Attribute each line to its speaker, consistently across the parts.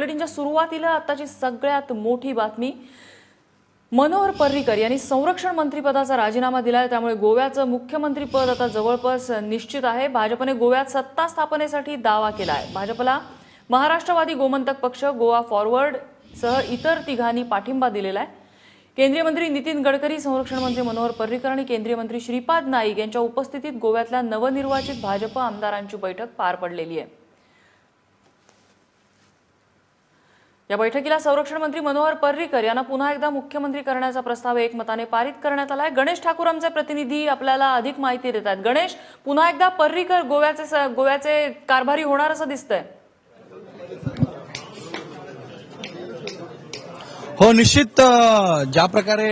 Speaker 1: बुलेटिनच्या सुरुवातीला आताची सगळ्यात मोठी बातमी. मनोहर पर्रीकर यांनी संरक्षण मंत्रीपदाचा राजीनामा दिला आहे त्यामुळे गोव्याचं मुख्यमंत्रीपद आता जवळपास निश्चित आहे. भाजपने गोव्यात सत्ता स्थापनेसाठी दावा केला आहे भाजपला महाराष्ट्रवादी गोमंतक पक्ष गोवा फॉरवर्ड सह इतर तिघांनी पाठिंबा दिलेला आहे केंद्रीय मंत्री नितीन गडकरी संरक्षण मंत्री मनोहर पर्रीकर आणि केंद्रीय मंत्री श्रीपाद नाईक यांच्या उपस्थितीत गोव्यातल्या नवनिर्वाचित भाजप आमदारांची बैठक पार पडलेली आहे. या बैठकीला संरक्षण मंत्री मनोहर पर्रीकर यांना पुन्हा एकदा मुख्यमंत्री करण्याचा प्रस्ताव एकमताने पारित करण्यात आलाय. गणेश ठाकूर आमचे प्रतिनिधी आपल्याला अधिक माहिती देत आहेत. गणेश पुन्हा एकदा पर्रीकर गोव्याचे गोव्याचे कारभारी होणार असं दिसतंय.
Speaker 2: हो निश्चित ज्या प्रकारे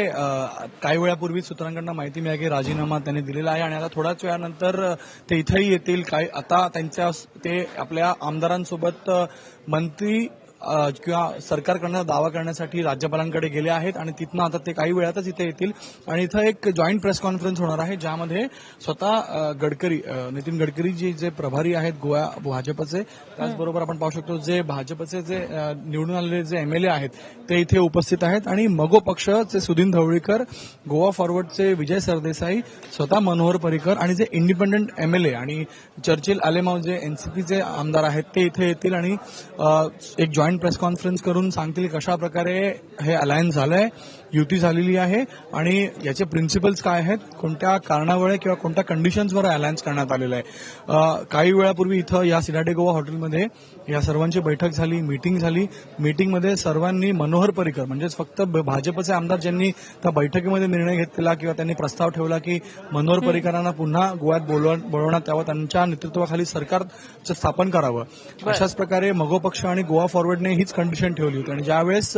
Speaker 2: काही वेळापूर्वी सूत्रांकडनं माहिती मिळाली की राजीनामा त्यांनी दिलेला आहे आणि आता थोड्याच वेळानंतर ते इथंही येतील. काय आता त्यांच्या ते आपल्या आमदारांसोबत मंत्री किंवा सरकारकडनं दावा करण्यासाठी राज्यपालांकडे गेले आहेत आणि तिथनं आता ते काही वेळातच इथे येतील. आणि इथं एक जॉईंट प्रेस कॉन्फरन्स होणार आहे ज्यामध्ये स्वतः गडकरी नितीन गडकरी जे जे प्रभारी आहेत गोवा भाजपचे त्याचबरोबर आपण पाहू शकतो जे भाजपचे जे निवडून आलेले जे एमएलए आहेत ते इथे उपस्थित आहेत. आणि मगो पक्षचे सुधीन धवळीकर गोवा फॉरवर्डचे विजय सरदेसाई स्वतः मनोहर पर्रीकर आणि जे इंडिपेंडंट एमएलए आणि चर्चिल आलेमाव जे एनसीपीचे आमदार आहेत ते इथे येतील आणि एक जॉईंट प्रेस कॉन्फरन्स करून सांगतील कशा प्रकारे हे अलायन्स झालंय. युती झालेली आहे आणि याचे प्रिन्सिपल्स काय आहेत? कोणत्या कारणामुळे किंवा कोणत्या कंडिशन्सवर अलायन्स करण्यात आलेलं आहे? काही वेळापूर्वी इथं या सिडाडे गोवा हॉटेलमध्ये या सर्वांची बैठक झाली मीटिंग झाली. मीटिंगमध्ये सर्वांनी मनोहर पर्रीकर म्हणजेच फक्त भाजपचे आमदार ज्यांनी त्या बैठकीमध्ये निर्णय घेतलेला किंवा त्यांनी प्रस्ताव ठेवला की मनोहर पर्रीकरांना पुन्हा गोव्यात बोलव- बोलवण्यात यावं त्यांच्या नेतृत्वाखाली सरकार स्थापन करावं. अशाच प्रकारे मगो पक्ष आणि गोवा फॉरवर्डने हीच कंडिशन ठेवली होती. आणि ज्यावेळेस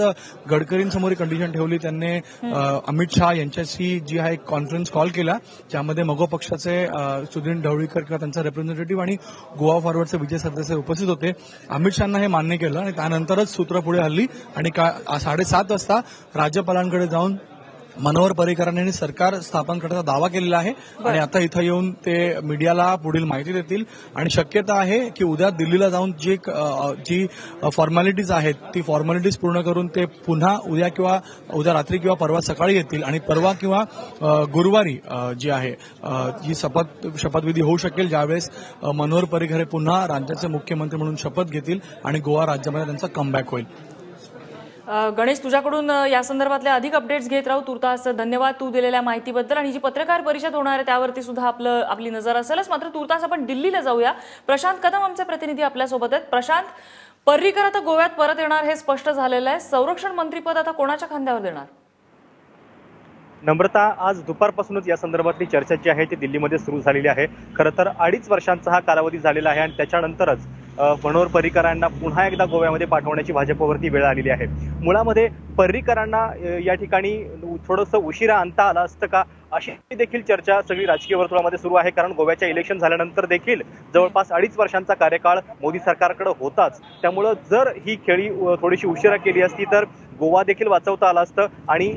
Speaker 2: गडकरींसमोर ही कंडिशन ठेवली त्यांनी अ, अमित शहा यांच्याशी जी हा एक कॉन्फरन्स कॉल केला ज्यामध्ये मगो पक्षाचे अ, सुधीर ढवळीकर किंवा त्यांचा रिप्रेझेंटेटिव्ह आणि गोवा फॉरवर्डचे विजय सरदेसाई उपस्थित होते. अमित शहाना हे मान्य केलं आणि त्यानंतरच सूत्र पुढे हल्ली आणि का- साडेसात वाजता राज्यपालांकडे जाऊन मनोहर पर्रीकरांनी सरकार स्थापन करण्याचा दावा केलेला आहे. आणि आता इथं येऊन ते मीडियाला पुढील माहिती देतील. आणि शक्यता आहे की उद्या दिल्लीला जाऊन जी जी फॉर्मॅलिटीज आहेत ती फॉर्मॅलिटीज पूर्ण करून ते पुन्हा उद्या किंवा उद्या रात्री किंवा परवा सकाळी येतील. आणि परवा किंवा गुरुवारी जी आहे जी शपथ शपथविधी होऊ शकेल ज्यावेळेस मनोहर पर्रीकर हे पुन्हा राज्याचे मुख्यमंत्री म्हणून शपथ घेतील आणि गोवा राज्यामध्ये त्यांचा कमबॅक होईल.
Speaker 1: गणेश तुझ्याकडून या संदर्भातल्या अधिक अपडेट्स घेत राहू. तुर्तास धन्यवाद तू दिलेल्या माहितीबद्दल. आणि जी पत्रकार परिषद होणार आहे त्यावरती सुद्धा आपलं आपली नजर असेलच. मात्र तुर्तास आपण दिल्लीला जाऊया. प्रशांत कदम आमचे प्रतिनिधी आपल्यासोबत आहेत. प्रशांत पर्रीकर आता गोव्यात परत येणार हे स्पष्ट झालेलं आहे. संरक्षण मंत्रीपद आता कोणाच्या खांद्यावर देणार?
Speaker 3: नम्रता आज दुपारपासूनच या संदर्भातली चर्चा जी आहे ती दिल्लीमध्ये सुरू झालेली आहे. खरं तर अडीच वर्षांचा हा कालावधी झालेला आहे आणि त्याच्यानंतरच अ, मनोहर पर्रीकरांना पुन्हा एकदा गोव्यामध्ये पाठवण्याची भाजपवरती वेळ आलेली आहे. मुळामध्ये पर्रीकरांना या ठिकाणी थोडंसं उशिरा आणता आला असतं का अशी देखील चर्चा सगळी राजकीय वर्तुळामध्ये सुरू आहे. कारण गोव्याच्या इलेक्शन झाल्यानंतर देखील जवळपास अडीच वर्षांचा कार्यकाळ मोदी सरकारकडे होताच. त्यामुळं जर ही खेळी थोडीशी उशिरा केली असती तर गोवा देखील वाचवता आलं असतं. आणि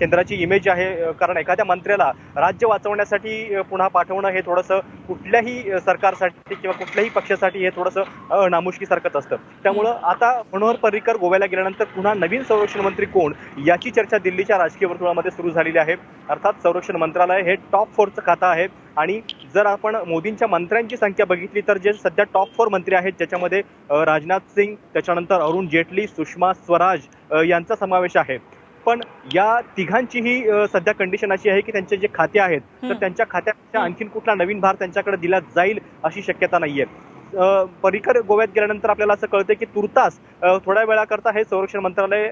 Speaker 3: केंद्राची इमेज आहे कारण एखाद्या मंत्र्याला राज्य वाचवण्यासाठी पुन्हा पाठवणं हे थोडंसं कुठल्याही सरकारसाठी किंवा कुठल्याही पक्षासाठी हे थोडंसं नामुष्कीसारखंच असतं. त्यामुळं आता मनोहर पर्रीकर गोव्याला गेल्यानंतर पुन्हा नवीन संरक्षण मंत्री कोण याची चर्चा दिल्लीच्या राजकीय वर्तुळामध्ये सुरू झालेली आहे. अर्थात संरक्षण मंत्रालय हे टॉप फोरचं खातं आहे. आणि जर आपण मोदींच्या मंत्र्यांची संख्या बघितली तर जे सध्या टॉप फोर मंत्री आहेत ज्याच्यामध्ये राजनाथ सिंग त्याच्यानंतर अरुण जेटली सुषमा स्वराज यांचा समावेश आहे. पण या तिघांचीही सध्या कंडिशन अशी आहे की त्यांचे जे खाते आहेत तर. त्यांच्या खात्यापेक्षा आणखीन कुठला नवीन भार त्यांच्याकडे दिला जाईल अशी शक्यता नाहीये. अ, पर्रीकर गोव्यात गेल्यानंतर आपल्याला असं कळतंय की तुर्तास थोड्या वेळाकरता हे संरक्षण मंत्रालय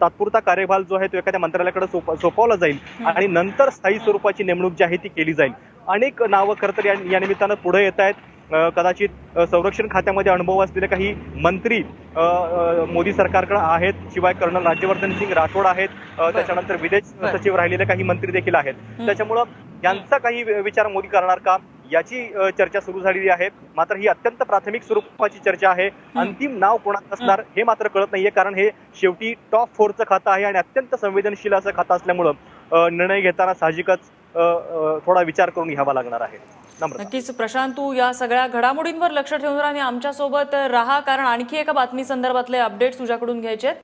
Speaker 3: तात्पुरता कार्यभार जो आहे तो एखाद्या मंत्रालयाकडे सोप- सोपवला जाईल आणि नंतर स्थायी स्वरूपाची नेमणूक जी आहे ती केली जाईल. अनेक नावं खरं तर या निमित्तानं पुढे येत आहेत. कदाचित संरक्षण खात्यामध्ये अनुभव असलेले काही मंत्री मोदी सरकारकडे आहेत. शिवाय कर्नल राज्यवर्धन सिंग राठोड आहेत. त्याच्यानंतर विदेश. सचिव राहिलेले काही मंत्री देखील आहेत. त्याच्यामुळं यांचा काही विचार मोदी करणार का? याची चर्चा सुरू झालेली आहे. मात्र ही अत्यंत प्राथमिक स्वरूपाची चर्चा आहे. अंतिम नाव कोणाचं असणार हे मात्र कळत नाहीये. कारण हे शेवटी टॉप फोरचं खातं आहे आणि अत्यंत संवेदनशील असं खातं असल्यामुळं निर्णय घेताना साहजिकच थोडा विचार करून घ्यावा लागणार आहे.
Speaker 1: नक्कीच प्रशांत तू या सगळ्या घडामोडींवर लक्ष ठेवून आणि आमच्यासोबत राहा कारण आणखी एका बातमी संदर्भातले अपडेट तुझ्याकडून घ्यायचे आहेत